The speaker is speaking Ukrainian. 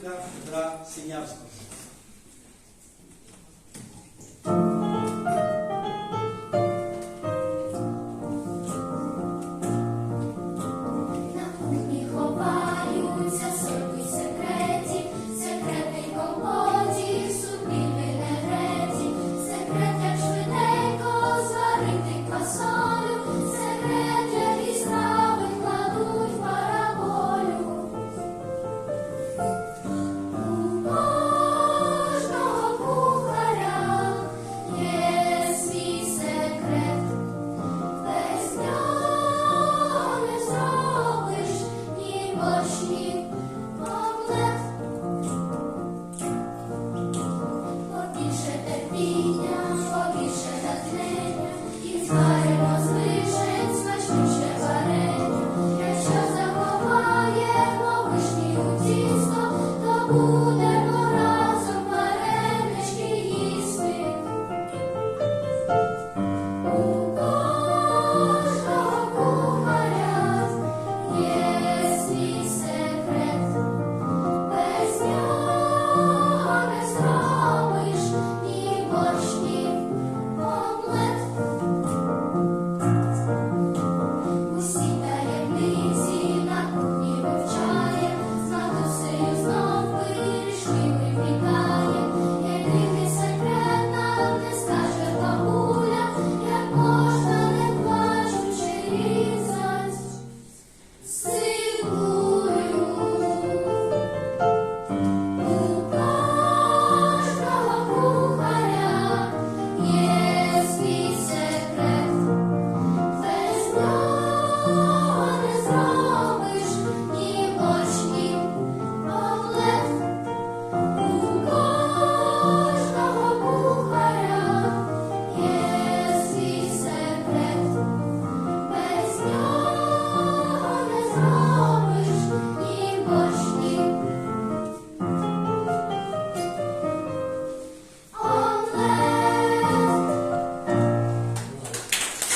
Пилипенка Петра Синявського. you.